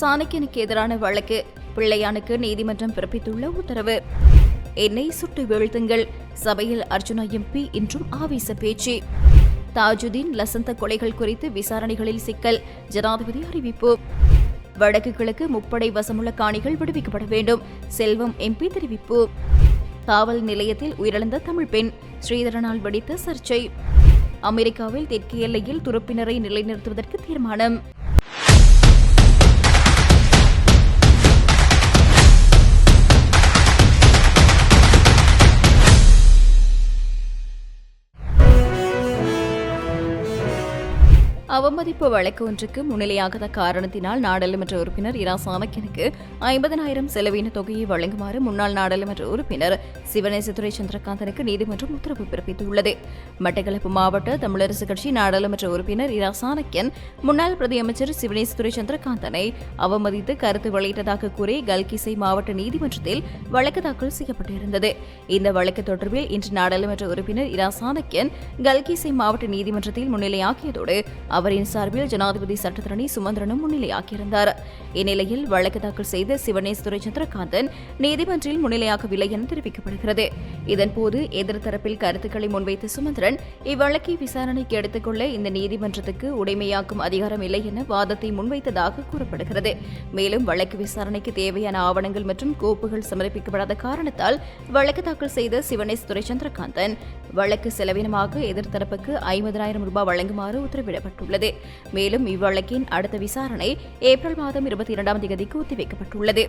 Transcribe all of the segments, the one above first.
சாணக்கியனுக்கு எதிரான வழக்கு. பிள்ளையானுக்கு நீதிமன்றம் பிறப்பித்துள்ள உத்தரவு. என்னை சுட்டு வீழ்த்துங்கள். சபையில் அர்ஜுனா எம்பி இன்றும் ஆவேச பேச்சு. தாஜுதீன் லசந்த கொலைகள் குறித்து விசாரணைகளில் சிக்கல். ஜனாதிபதி அறிவிப்பு. வடக்கு கிழக்கு முப்படை வசமுள்ள காணிகள் விடுவிக்கப்பட வேண்டும். செல்வம் எம்பி தெரிவிப்பு. காவல் நிலையத்தில் உயிரிழந்த தமிழ் பெண். ஸ்ரீதரனால் வெடித்த சர்ச்சை. அமெரிக்காவில் தெற்கு எல்லையில் துருப்பினரை நிலைநிறுத்துவதற்கு தீர்மானம். அவமதிப்பு வழக்கு ஒன்றுக்கு முன்னிலையாகாத காரணத்தினால் நாடாளுமன்ற உறுப்பினர் இரா சாமக்கியனுக்கு ஐம்பதனாயிரம் செலவின தொகையை வழங்குமாறு முன்னாள் நாடாளுமன்ற உறுப்பினர் சிவனேசதுரை சந்திரகாந்தனுக்கு நீதிமன்றம் உத்தரவு பிறப்பித்துள்ளது. மட்டக்களப்பு மாவட்ட தமிழரசு கட்சி நாடாளுமன்ற உறுப்பினர் இரா சாணக்கியன் முன்னாள் பிரதியமைச்சர் சிவனேசதுரை சந்திரகாந்தனை அவமதித்து கருத்து வெளியிட்டதாக கூறி கல்கிசை மாவட்ட நீதிமன்றத்தில் வழக்கு தாக்கல் செய்யப்பட்டிருந்தது. இந்த வழக்கு தொடர்பில் இன்று நாடாளுமன்ற உறுப்பினர் இரா சாணக்கியன் கல்கிசை மாவட்ட நீதிமன்றத்தில் முன்னிலையாகியதோடு அவரின் சார்பில் ஜனாதிபதி சட்டத்தரணி சுமந்திரனும் முன்னிலையாகியிருந்தார். இந்நிலையில் வழக்கு தாக்கல் செய்த சிவனேஸ் துரை சந்திரகாந்தன் நீதிமன்றில் முன்னிலையாகவில்லை என தெரிவிக்கப்படுகிறது. இதன்போது எதிர்த்தரப்பில் கருத்துக்களை முன்வைத்த சுமந்திரன் இவ்வழக்கை விசாரணைக்கு எடுத்துக்கொள்ள இந்த நீதிமன்றத்துக்கு உடைமையாக்கும் அதிகாரம் இல்லை என வாதத்தை முன்வைத்ததாக கூறப்படுகிறது. மேலும் வழக்கு விசாரணைக்கு தேவையான ஆவணங்கள் மற்றும் கோப்புகள் சமர்ப்பிக்கப்படாத காரணத்தால் வழக்கு தாக்கல் செய்த சிவனேஸ் துரைச்சந்திரகாந்தன் வழக்கு செலவினமாக எதிர்த்தரப்புக்கு ஐம்பதாயிரம் ரூபாய் வழங்குமாறு உத்தரவிடப்பட்டுள்ளது. மேலும் இவ்வழக்கின் அடுத்த விசாரணை ஏப்ரல் மாதம் இருபத்தி இரண்டாம் தேதிக்கு ஒத்திவைக்கப்பட்டுள்ளது.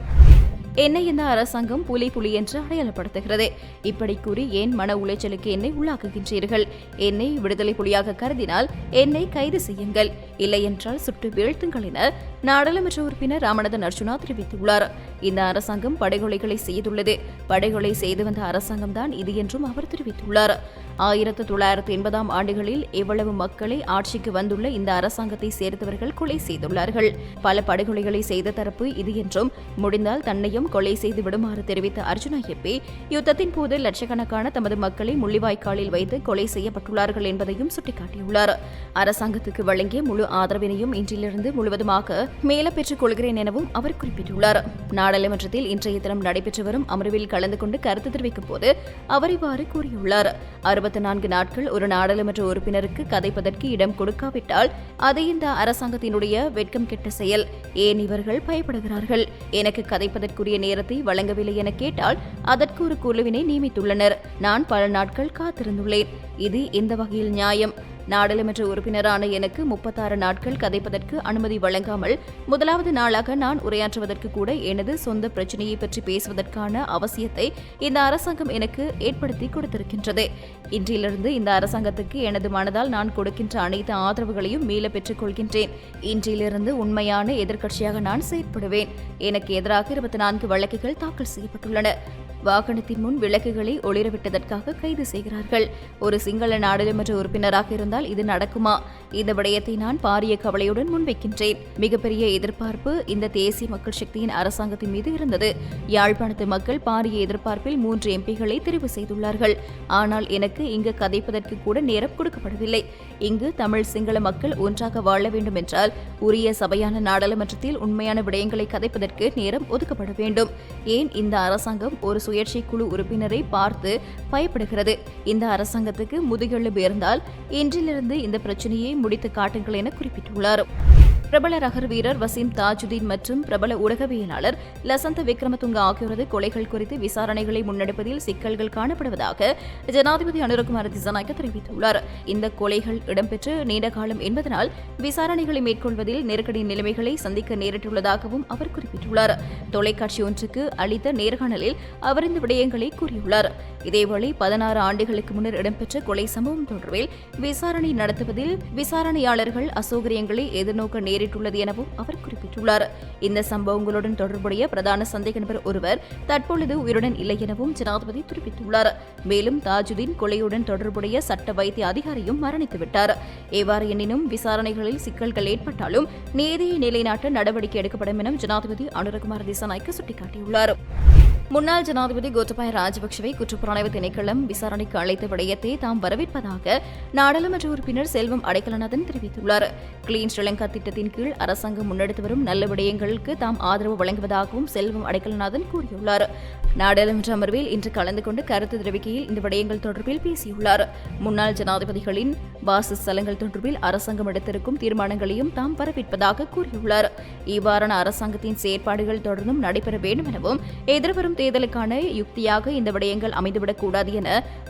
என்னை இந்த அரசாங்கம் புலி புலி என்று அடையாளப்படுத்துகிறது. இப்படி கூறி ஏன் மன உளைச்சலுக்கு என்னை உள்ளாக்குகின்றீர்கள்? என்னை விடுதலை புலியாக கருதினால் என்னை கைது செய்யுங்கள். இல்லையென்றால் சுட்டு வீழ்த்துங்கள் என நாடாளுமன்ற உறுப்பினர் ராமநாதன் அர்ஜுனா தெரிவித்துள்ளார். இந்த அரசாங்கம் படுகொலைகளை செய்துள்ளது. படுகொலை செய்து வந்த அரசாங்கம்தான் இது என்றும் அவர் தெரிவித்துள்ளார். ஆயிரத்து தொள்ளாயிரத்து எண்பதாம் ஆண்டுகளில் எவ்வளவு மக்களை ஆட்சிக்கு வந்துள்ள இந்த அரசாங்கத்தை சேர்ந்தவர்கள் கொலை செய்துள்ளார்கள். பல படுகொலைகளை செய்த தரப்பு இது என்றும் முடிந்தால் தன்னையும் கொலை செய்து விடுமாறு தெரிவித்த அர்ஜுனா எப்பி யுத்தத்தின் போது லட்சக்கணக்கான தமது மக்களை முள்ளிவாய்க்காலில் வைத்து கொலை செய்யப்பட்டுள்ளார்கள் என்பதையும் சுட்டிக்காட்டியுள்ளார். அரசாங்கத்துக்கு வழங்கிய முழு ஆதரவினையும் இன்றிலிருந்து முழுவதுமாக மேல பெற்றுக் கொள்கிறேன் எனவும் அவர் குறிப்பிட்டுள்ளார். நாடாளுமன்றத்தில் இன்றைய தினம் நடைபெற்று வரும் அமர்வில் கலந்து கொண்டு கருத்து தெரிவிக்கும் போது அவர் இவ்வாறு கூறியுள்ளார். அறுபத்தி நான்கு நாட்கள் ஒரு நாடாளுமன்ற உறுப்பினருக்கு கதைப்பதற்கு இடம் கொடுக்காவிட்டால் அது இந்த அரசாங்கத்தினுடைய வெட்கம் கெட்ட செயல். ஏன் இவர்கள் பயப்படுகிறார்கள்? எனக்கு கதைப்பதற்குரிய நேரத்தை வழங்கவில்லை என கேட்டால் அதற்கு ஒரு குழுவினை நியமித்துள்ளனர். நான் பல நாட்கள் காத்திருந்துள்ளேன். இது எந்த வகையில் நியாயம்? நாடாளுமன்ற உறுப்பினரான எனக்கு முப்பத்தாறு நாட்கள் கதைப்பதற்கு அனுமதி வழங்காமல் முதலாவது நாளாக நான் உரையாற்றுவதற்கு கூட எனது சொந்த பிரச்சினையை பற்றி பேசுவதற்கான அவசியத்தை இந்த அரசாங்கம் எனக்கு ஏற்படுத்தி கொடுத்திருக்கின்றது. இன்றிலிருந்து இந்த அரசாங்கத்துக்கு எனது மனதால் நான் கொடுக்கின்ற அனைத்து ஆதரவுகளையும் மீள பெற்றுக் கொள்கின்றேன் இன்றிலிருந்து உண்மையான எதிர்க்கட்சியாக நான் செயற்படுவேன். எனக்கு எதிராக இருபத்தி நான்கு வழக்குகள் தாக்கல் செய்யப்பட்டுள்ளன. வாகனத்தின் முன் விளக்குகளை ஒளிரவிட்டதற்காக கைது செய்கிறார்கள். ஒரு சிங்கள நாடாளுமன்ற உறுப்பினராக இருந்தால் இது நடக்குமா? இந்த விடயத்தை நான் பாரிய கவலையுடன் முன்வைக்கின்றேன். மிகப்பெரிய எதிர்பார்ப்பு இந்த தேசிய மக்கள் சக்தியின் அரசாங்கத்தின் மீது இருந்தது. யாழ்ப்பாணத்து மக்கள் பாரிய எதிர்பார்ப்பில் மூன்று எம்பிகளை தெரிவு செய்துள்ளார்கள். ஆனால் எனக்கு இங்கு கதைப்பதற்கு கூட நேரம் கொடுக்கப்படவில்லை. இங்கு தமிழ் சிங்கள மக்கள் ஒன்றாக வாழ வேண்டும் என்றால் உரிய சபையான நாடாளுமன்றத்தில் உண்மையான விடயங்களை கதைப்பதற்கு நேரம் ஒதுக்கப்பட வேண்டும். ஏன் இந்த அரசாங்கம் ஒரு சுயேட்சை குழு உறுப்பினரை பார்த்து பயப்படுகிறது. இந்த அரசாங்கத்துக்கு முதுகெலும்பு இருந்தால் இன்றிலிருந்து இந்த பிரச்சனையை முடித்து காட்டுங்கள் என குறிப்பிட்டுள்ளார். பிரபல ரகர் வீரர் வசீம் தாஜுதீன் மற்றும் பிரபல ஊடகவியலாளர் லசந்த விக்ரமதுங்க ஆகியோரது கொலைகள் குறித்து விசாரணைகளை முன்னெடுப்பதில் சிக்கல்கள் காணப்படுவதாக ஜனாதிபதி அனுரகுமார திசநாயக்க தெரிவித்துள்ளார். இந்த கொலைகள் இடம்பெற்று நீண்ட காலம் என்பதனால் விசாரணைகளை மேற்கொள்வதில் நெருக்கடி நிலைமைகளை சந்திக்க நேரிட்டுள்ளதாகவும் அவர் குறிப்பிட்டுள்ளார். தொலைக்காட்சி ஒன்றுக்கு அளித்த நேர்காணலில் அவர் இந்த விடயங்களை கூறியுள்ளார். இதேவேளை பதினாறு ஆண்டுகளுக்கு முன்னர் இடம்பெற்ற கொலை சம்பவம் தொடர்பில் விசாரணை நடத்துவதில் விசாரணையாளர்கள் அசௌகரியங்களை எதிர்நோக்க நேரிட்டுள்ளது எனவும் அவர் குறிப்பிட்டுள்ளார். இந்த சம்பவங்களுடன் தொடர்புடைய பிரதான சந்தேக நபர் ஒருவர் தற்பொழுது உயிருடன் இல்லை எனவும் ஜனாதிபதி தெரிவித்துள்ளார் மேலும் தாஜுதீன் கொலையுடன் தொடர்புடைய சட்ட வைத்திய அதிகாரியும் மரணித்துவிட்டார் எவ்வாறு எனினும் விசாரணைகளில் சிக்கல்கள் ஏற்பட்டாலும் நீதியை நிலைநாட்ட நடவடிக்கை எடுக்கப்படும் என ஜனாதிபதி அனுரகுமார் திசாநாய்க்கு சுட்டிக்காட்டியுள்ளார். முன்னாள் ஜனாதிபதி கோட்டபாய ராஜபக்சவை குற்றப்புலனாய்வு திணைக்களம் விசாரணைக்கு அழைத்த விடயத்தை தாம் வரவேற்பதாக நாடாளுமன்ற உறுப்பினர் செல்வம் அடைக்கலநாதன் தெரிவித்துள்ளார். கிளீன் ஸ்ரீலங்கா திட்டத்தின் கீழ் அரசாங்கம் முன்னெடுத்து வரும் நல்ல விடயங்களுக்கு தாம் ஆதரவு வழங்குவதாகவும் செல்வம் அடைக்கலநாதன் கூறியுள்ளார். நாடாளுமன்ற அமர்வில் இன்று கலந்து கொண்டு கருத்து தெரிவிக்கையில் இந்த விடயங்கள் தொடர்பில் பேசியுள்ளார். முன்னாள் ஜனாதிபதிகளின் வாசஸ்தலங்கள் தொடர்பில் அரசாங்கம் எடுத்திருக்கும் தீர்மானங்களையும் தாம் வரவேற்பதாக கூறியுள்ளார். இவ்வாறான அரசாங்கத்தின் செயற்பாடுகள் தொடர்ந்தும் நடைபெற வேண்டும் எனவும் எதிர்வரும் தேர்தலுக்கான யுக்தியாக இந்த விடயங்கள் அமைந்துவிடக்கூடாது என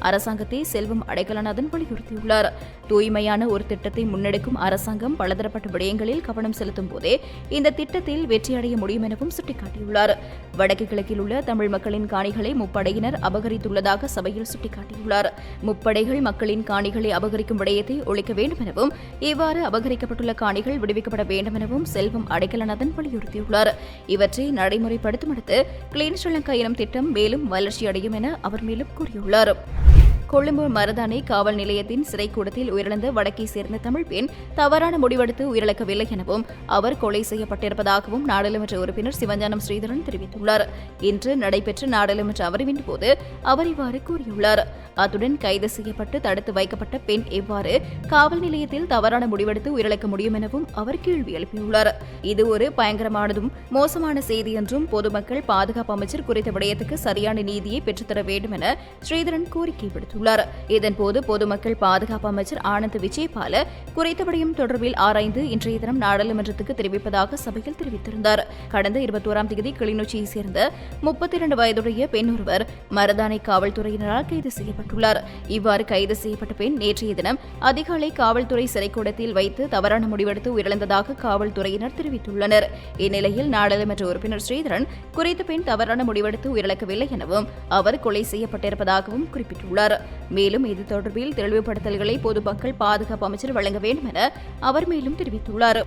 அரசாங்கத்தை செல்வம் அடைக்கலநாதன் வலியுறுத்தியுள்ளார். தூய்மையான ஒரு திட்டத்தை முன்னெடுக்கும் அரசாங்கம் பலதரப்பட்ட விடயங்களில் கவனம் செலுத்தும் போதே இந்த திட்டத்தில் வெற்றியடைய முடியும் எனவும் சுட்டிக்காட்டியுள்ளார். வடக்கு கிழக்கில் உள்ள தமிழ் மக்களின் காணிகளை முப்படையினர் அபகரித்துள்ளதாக சபையில் சுட்டிக்காட்டியுள்ளார். முப்படைகள் மக்களின் காணிகளை அபகரிக்கும் விடயத்தை ஒழிக்க வேண்டும் எனவும் இவ்வாறு அபகரிக்கப்பட்டுள்ள காணிகள் விடுவிக்கப்பட வேண்டும் எனவும் செல்வம் அடைக்கலநாதன் வலியுறுத்தியுள்ளார். இவற்றை நடைமுறைப்படுத்தும் அடுத்து கிளீன் ஸ்ரீலங்கா எனும் திட்டம் மேலும் வளர்ச்சியடையும் என அவர் மேலும் கூறியுள்ளார். கொழும்பு மருதானை காவல் நிலையத்தின் சிறைக்கூடத்தில் உயிரிழந்த வடக்கை சேர்ந்த தமிழ் பெண் தவறான முடிவெடுத்து உயிரிழக்கவில்லை எனவும் அவர் கொலை செய்யப்பட்டிருப்பதாகவும் நாடாளுமன்ற உறுப்பினர் சிவஞானம் ஸ்ரீதரன் தெரிவித்துள்ளார். இன்று நடைபெற்ற நாடாளுமன்ற அமர்வின் போது அவர் இவ்வாறு கூறியுள்ளார். அத்துடன் கைது செய்யப்பட்டு தடுத்து வைக்கப்பட்ட பெண் எவ்வாறு காவல் நிலையத்தில் தவறான முடிவெடுத்து உயிரிழக்க முடியும் எனவும் அவர் கேள்வி எழுப்பியுள்ளார். இது ஒரு பயங்கரமானதும் மோசமான செய்தி என்றும் பொதுமக்கள் பாதுகாப்பு அமைச்சர் குறித்த விடயத்துக்கு சரியான நீதியை பெற்றுத்தர வேண்டும் என ஸ்ரீதரன் கோரிக்கை விடுத்துள்ளார். இதன்போது பொதுமக்கள் பாதுகாப்பு அமைச்சர் ஆனந்த் விஜயபால குறித்த விடயம் தொடர்பில் ஆராய்ந்து இன்றைய தினம் நாடாளுமன்றத்துக்கு தெரிவிப்பதாக சபையில் தெரிவித்திருந்தார். கடந்த இருபத்தோராம் தேதி கிளிநொச்சியை சேர்ந்த முப்பத்தி இரண்டு வயதுடைய பெண் ஒருவர் மரதானை காவல்துறையினரால் கைது செய்யப்பட்டுள்ளார். இவ்வாறு கைது செய்யப்பட்ட பெண் நேற்றைய தினம் அதிகாலை காவல்துறை சிறைக்கூடத்தில் வைத்து தவறான முடிவெடுத்து உயிரிழந்ததாக காவல்துறையினர் தெரிவித்துள்ளனர். இந்நிலையில் நாடாளுமன்ற உறுப்பினர் ஸ்ரீதரன் குறித்த பெண் தவறான முடிவெடுத்து உயிரிழக்கவில்லை எனவும் அவர் கொலை செய்யப்பட்டிருப்பதாகவும் குறிப்பிட்டுள்ளார். மேலும் இது தொடர்பில் தெளிவுபடுத்தல்களை பொதுமக்கள் பாதுகாப்பு அமைச்சர் வழங்க வேண்டும் என அவர் மேலும் தெரிவித்துள்ளார்.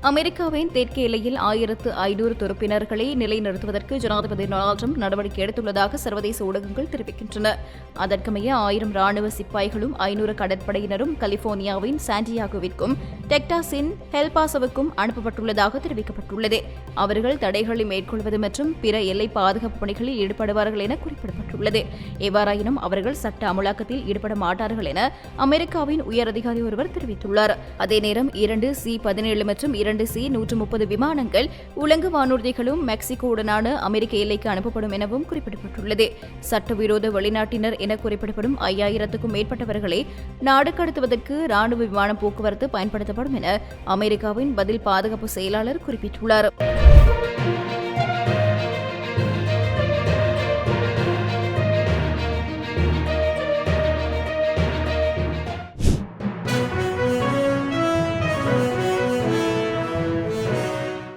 அமெரிக்காவின் தெற்கு எல்லையில் ஆயிரத்து ஐநூறு துருப்பினர்களை நிலைநிறுத்துவதற்கு ஜனாதிபதி டொனால்ட் ட்ரம்ப் நடவடிக்கை எடுத்துள்ளதாக சர்வதேச ஊடகங்கள் தெரிவிக்கின்றன. அதற்கமைய ஆயிரம் ராணுவ சிப்பாய்களும் ஐநூறு கடற்படையினரும் கலிபோர்னியாவின் சாண்டியாகோவிற்கும் டெக்டாஸின் ஹெல்பாசவுக்கும் அனுப்பப்பட்டுள்ளதாக தெரிவிக்கப்பட்டுள்ளது. அவர்கள் தடைகளை மேற்கொள்வது மற்றும் பிற எல்லை பாதுகாப்பு பணிகளில் ஈடுபடுவார்கள் என குறிப்பிடப்பட்டுள்ளது. எவ்வாறாயினும் அவர்கள் சட்ட அமலாக்கத்தில் ஈடுபட மாட்டார்கள் என அமெரிக்காவின் உயர் அதிகாரி ஒருவர் தெரிவித்துள்ளார். அதே நேரம் இரண்டு சி பதினேழு மற்றும் இரண்டு சி நூற்று முப்பது விமானங்கள் உலங்கு வானூர்திகளும் மெக்சிகோவுடனான அமெரிக்க எல்லைக்கு அனுப்பப்படும் எனவும் குறிப்பிடப்பட்டுள்ளது. சட்டவிரோத வெளிநாட்டினர் என குறிப்பிடப்படும் ஐயாயிரத்துக்கும் மேற்பட்டவர்களை நாடு கடத்துவதற்கு ராணுவ விமானம் போக்குவரத்து பயன்படுத்தப்படும் என அமெரிக்காவின் பதில் பாதுகாப்பு செயலாளர் குறிப்பிட்டுள்ளார்.